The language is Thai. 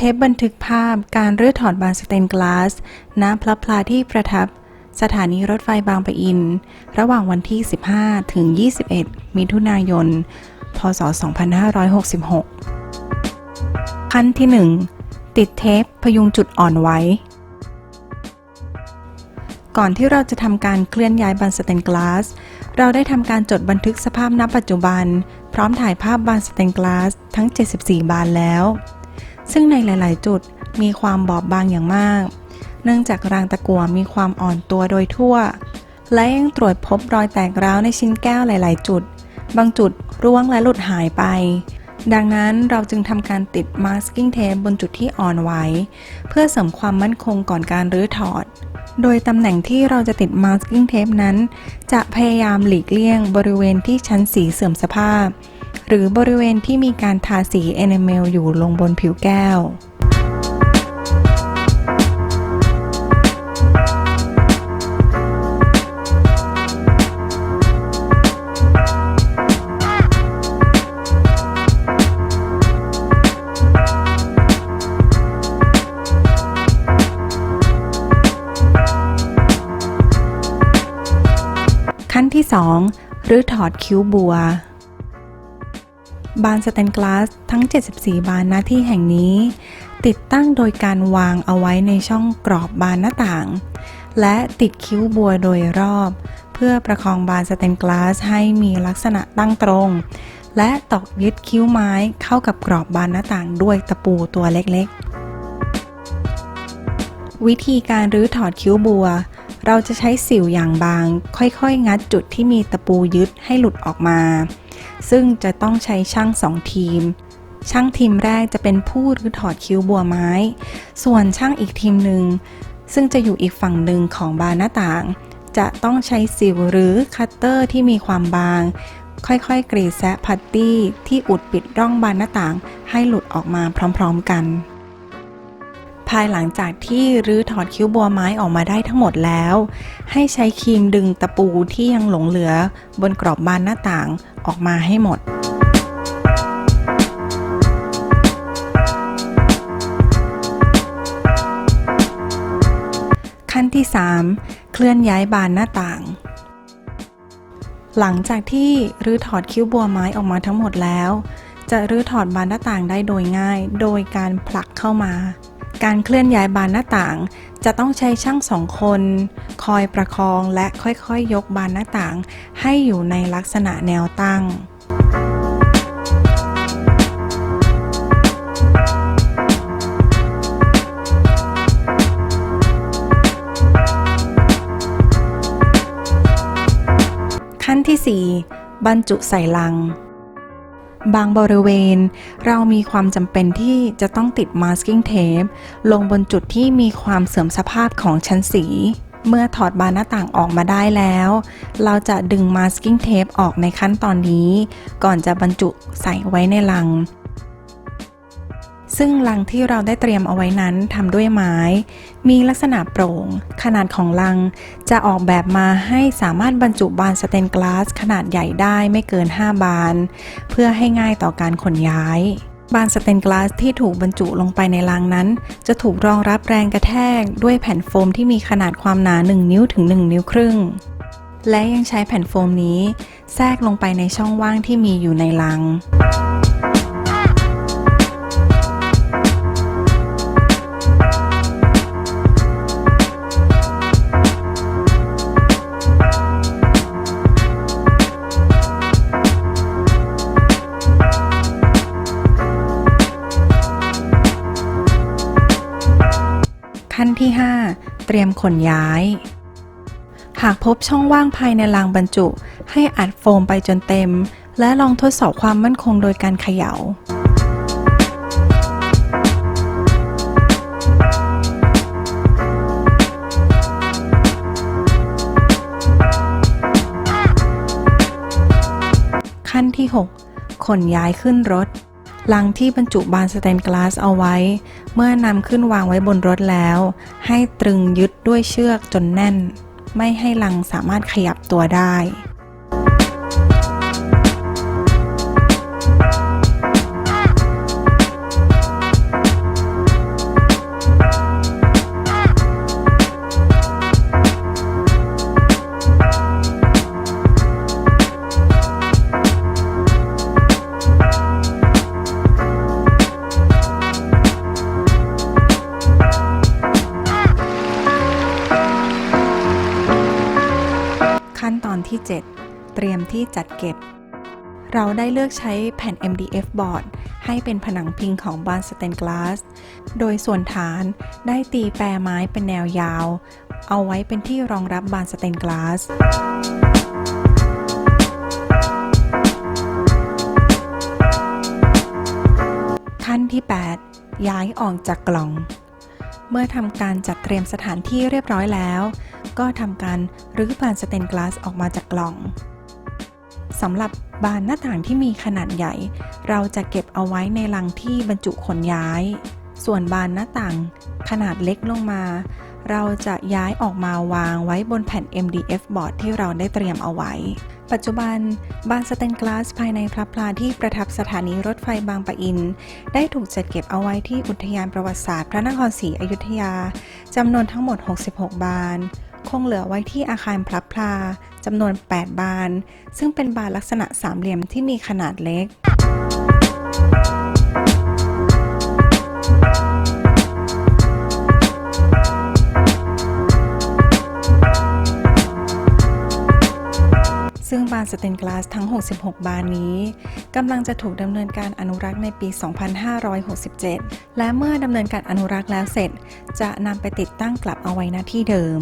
เทปบันทึกภาพการรื้อถอนบานสเตนกลาสณพระพลาที่ประทับ สถานีรถไฟบางปะอิน ระหว่างวันที่ 15 ถึง 21 มิถุนายน พศ 2566 ขั้นที่ 1 ติดเทปพยุงจุดอ่อนไว้ ก่อนที่เราจะทำการเคลื่อนย้ายบานสเตนกลาสเราได้ทำการจดบันทึกสภาพณปัจจุบัน พร้อมถ่ายภาพบานสเตนกลาสทั้ง 74 บานแล้ว ซึ่งในหลาย ๆ จุดมีความบอบบางอย่างมาก เนื่องจากรางตะกั่วมีความอ่อนตัวโดยทั่ว และยังตรวจพบรอยแตกร้าวในชิ้นแก้วหลาย ๆ จุด บางจุดร่วงและหลุดหายไป ดังนั้นเราจึงทำการติด masking tape บนจุดที่อ่อนไหวเพื่อเสริมความมั่นคงก่อนการรื้อถอดโดยตำแหน่งที่เราจะติด masking tape นั้น จะพยายามหลีกเลี่ยงบริเวณที่ชั้นสีเสื่อมสภาพ หรือบริเวณที่มีการทาสี enamel อยู่ลงบนผิวแก้วขั้นที่ 2 หรือถอดคิ้วบัว บานสเตนกลาสทั้ง 74 บานหน้าที่แห่งนี้ ติดตั้งโดยการวางเอาไว้ในช่องกรอบบานหน้าต่าง และติดคิ้วบัวโดยรอบ เพื่อประคองบานสเตนกลาสให้มีลักษณะตั้งตรง และตอกยึดคิ้วไม้เข้ากับกรอบบานหน้าต่างด้วยตะปูตัวเล็กๆวิธีการรื้อถอดคิ้วบัว เราจะใช้สิวอย่างบาง ค่อยๆ งัดจุดที่มีตะปูยึดให้หลุดออกมา ซึ่งจะต้องใช้ช่างสองทีม ช่างทีมแรกจะเป็นผู้รื้อถอดคิ้วบัวไม้ ส่วนช่างอีกทีมหนึ่ง ซึ่งจะอยู่อีกฝั่งหนึ่งของบานหน้าต่าง จะต้องใช้สิวหรือคัตเตอร์ที่มีความบาง ค่อยๆกรีดแซะพัตตี้ที่อุดปิดร่องบานหน้าต่างให้หลุดออกมาพร้อม ๆ กัน ภายหลังจากที่รื้อถอดคิ้วบัวไม้ออกมาได้ทั้งหมดแล้ว ให้ใช้ครีมดึงตะปูที่ยังหลงเหลือ บนกรอบบานหน้าต่างออกมาให้หมดขั้นที่ 3 เคลื่อนย้ายบานหน้าต่าง หลังจากที่รื้อถอดคิ้วบัวไม้ออกมาทั้งหมดแล้ว จะรื้อถอดบานหน้าต่างได้โดยง่าย โดยการผลักเข้ามา การเคลื่อนย้ายบานหน้าต่าง จะต้องใช้ช่างสองคน คอยประคองและค่อยๆยยกบานหน้าต่าง ให้อยู่ในลักษณะแนวตั้งขั้นที่ 4 บรรจุใส่ลัง บางบริเวณ เรามีความจำเป็นที่จะต้องติด masking tape ลงบนจุดที่มีความเสื่อมสภาพของชั้นสี เมื่อถอดบานหน้าต่างออกมาได้แล้ว เราจะดึง masking tape ออกในขั้นตอนนี้ ก่อนจะบรรจุใส่ไว้ในลัง ซึ่งลังที่เราได้เตรียมเอาไว้นั้นทำด้วยไม้ มีลักษณะโปร่ง ขนาดของลังจะออกแบบมาให้สามารถบรรจุบานสเตนกลาสขนาดใหญ่ได้ไม่เกิน 5 บาน เพื่อให้ง่ายต่อการขนย้ายบานสเตนกลาสที่ถูกบรรจุลงไปในลังนั้น จะถูกรองรับแรงกระแทกด้วยแผ่นโฟมที่มีขนาดความหนา 1 นิ้วถึง 1 นิ้วครึ่ง และยังใช้แผ่นโฟมนี้ แทรกลงไปในช่องว่างที่มีอยู่ในลัง ขั้นที่ 5 เตรียมขนย้าย หากพบช่องว่างภายในรางบรรจุ ให้อัดโฟมไปจนเต็ม และลองทดสอบความมั่นคงโดยการเขย่าขั้นที่ 6 ขนย้ายขึ้นรถ ลังที่บรรจุบานสเตนกลาสเอาไว้ เมื่อนำขึ้นวางไว้บนรถแล้ว ให้ตรึงยึดด้วยเชือกจนแน่น ไม่ให้ลังสามารถขยับตัวได้ ที่ 7 เตรียมที่จัดเก็บ เราได้เลือกใช้แผ่น MDF บอร์ดให้เป็นผนังพิงของบานสเตนกลาส โดยส่วนฐานได้ตีแปรไม้เป็นแนวยาว เอาไว้เป็นที่รองรับบานสเตนกลาสขั้นที่ 8 ย้ายออกจากกล่อง เมื่อทำการจัดเตรียมสถานที่เรียบร้อยแล้ว ก็ทำการรื้อบานสเตนกลาสออกมาจากกล่องสำหรับบานหน้าต่างที่มีขนาดใหญ่ เราจะเก็บเอาไว้ในลังที่บรรจุขนย้าย ส่วนบานหน้าต่างขนาดเล็กลงมา เราจะย้ายออกมาวางไว้บนแผ่น MDF บอร์ดที่เราได้เตรียมเอาไว้ ปัจจุบันบานสเตนกลาสภายในพระพลาที่ประทับสถานีรถไฟบางปะอิน ได้ถูกจัดเก็บเอาไว้ที่อุทยานประวัติศาสตร์พระนครศรีอยุธยา จำนวนทั้งหมด 66 บาน คงเหลือไว้ที่อาคารพระพลาจำนวน 8 บาน ซึ่งเป็นบานลักษณะสามเหลี่ยมที่มีขนาดเล็กานสเตนกลาสทั้ง 66 บานนี้กำลังจะถูกดำเนินการอนุรักษ์ในปี 2567 และเมื่อดำเนินการอนุรักษ์แล้วเสร็จ จะนำไปติดตั้งกลับเอาไว้ณที่เดิม